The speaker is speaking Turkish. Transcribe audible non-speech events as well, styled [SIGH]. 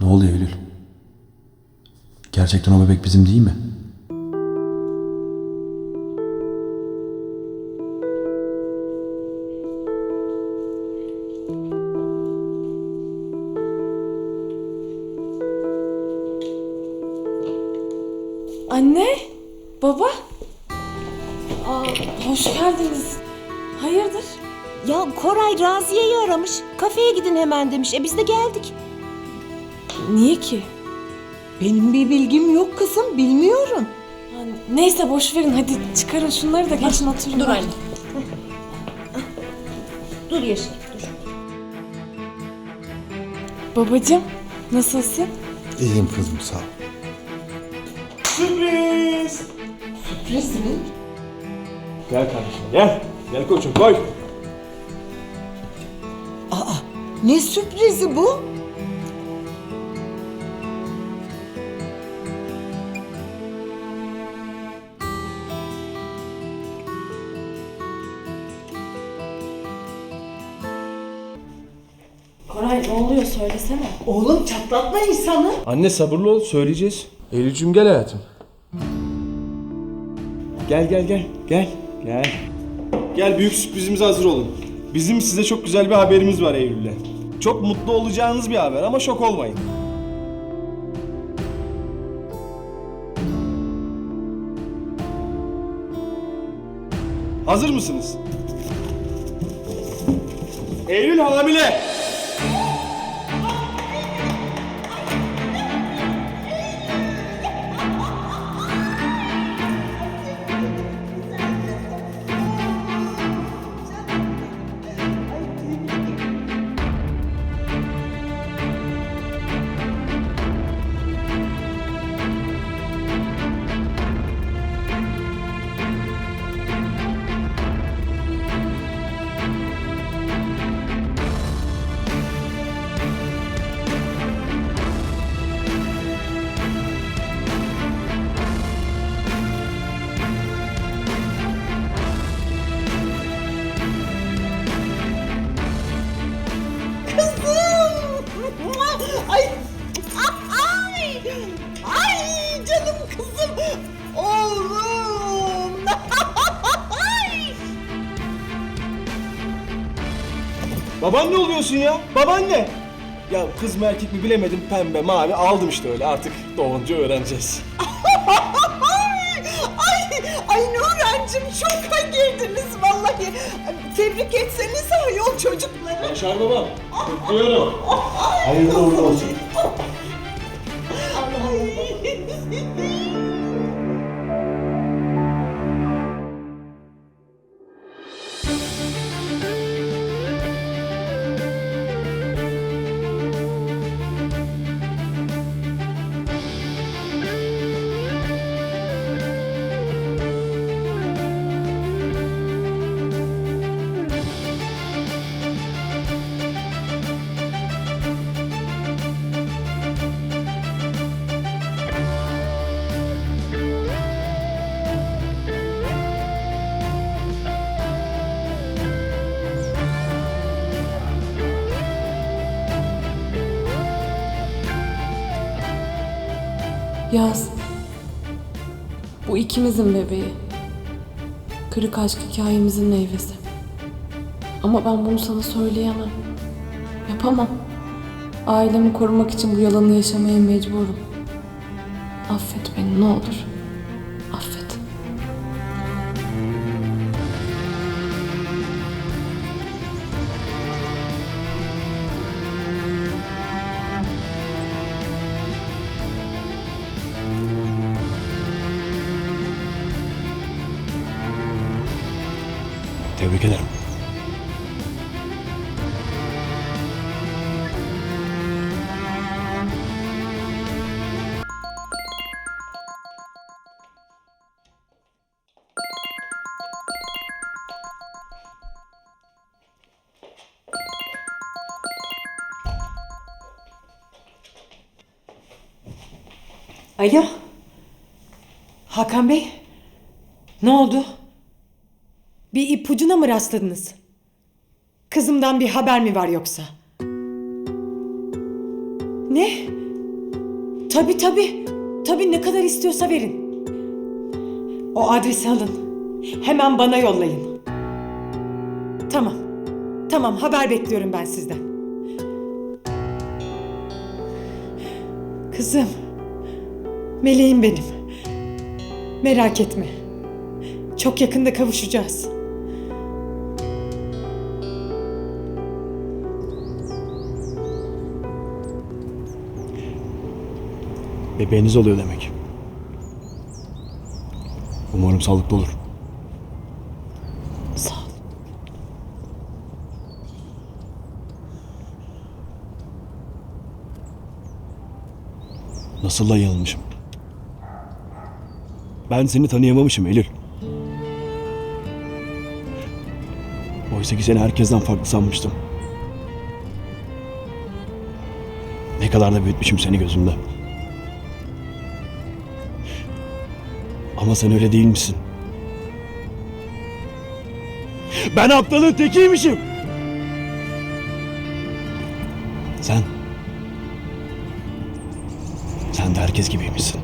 Ne oluyor Eylül? Gerçekten o bebek bizim değil mi? Anne, baba. Aa, hoş geldiniz. Hayırdır? Ya Koray Raziye'yi aramış. Kafeye gidin hemen demiş. E biz de geldik. Niye ki? Benim bir bilgim yok kızım, bilmiyorum. Ha, neyse boş verin hadi çıkarın şunları da geçin oturun. Dur anne. Dur Yeşil, dur. Babacım nasılsın? İyiyim kızım sağ ol. Sürpriz! Gel kardeşim gel. Gel koçum koy. Ne sürprizi bu? Koray ne oluyor söylesene. Oğlum çatlatma insanı. Anne sabırlı ol söyleyeceğiz. Eylül'cüm gel hayatım. Gel gel gel gel gel. Gel büyük sürprizimize hazır olun. Bizim size çok güzel bir haberimiz var Eylül'le. Çok mutlu olacağınız bir haber ama şok olmayın. Hazır mısınız? Eylül hamile. Babaanne oluyorsun ya. Babaanne. Ya kız mı erkek mi bilemedim pembe mavi aldım işte öyle artık doğunca öğreneceğiz. Ay! [LAUGHS] Ay! Ay Nurhancığım şoka girdiniz vallahi. Tebrik etseniz ayol çocukları. Yaşar babam. Kutluyorum. Hayırlı uğurlu olsun. Yaz. Bu ikimizin bebeği. Kırık aşk hikayemizin meyvesi. Ama ben bunu sana söyleyemem. Yapamam. Ailemi korumak için bu yalanı yaşamaya mecburum. Affet beni ne olur. Tebrik ederim. Alo. Hakan Bey. Ne oldu? Bir ipucuna mı rastladınız? Kız Kızımdan bir haber mi var yoksa? Ne? Tabi tabi. Tabi ne kadar istiyorsa verin. O adresi alın. Hemen bana yollayın. Tamam. Tamam haber bekliyorum ben sizden. Kızım. Meleğim benim. Merak etme. Çok yakında kavuşacağız. Bebeğiniz oluyor demek. Umarım sağlıklı olur. Sağ ol. Nasıl da yanılmışım. Ben seni tanıyamamışım Eylül. Oysa ki seni herkesten farklı sanmıştım. Ne kadar da büyütmüşüm seni gözümde. Ama sen öyle değil misin? Ben aptalın tekiymişim. Sen... Sen de herkes gibiymişsin.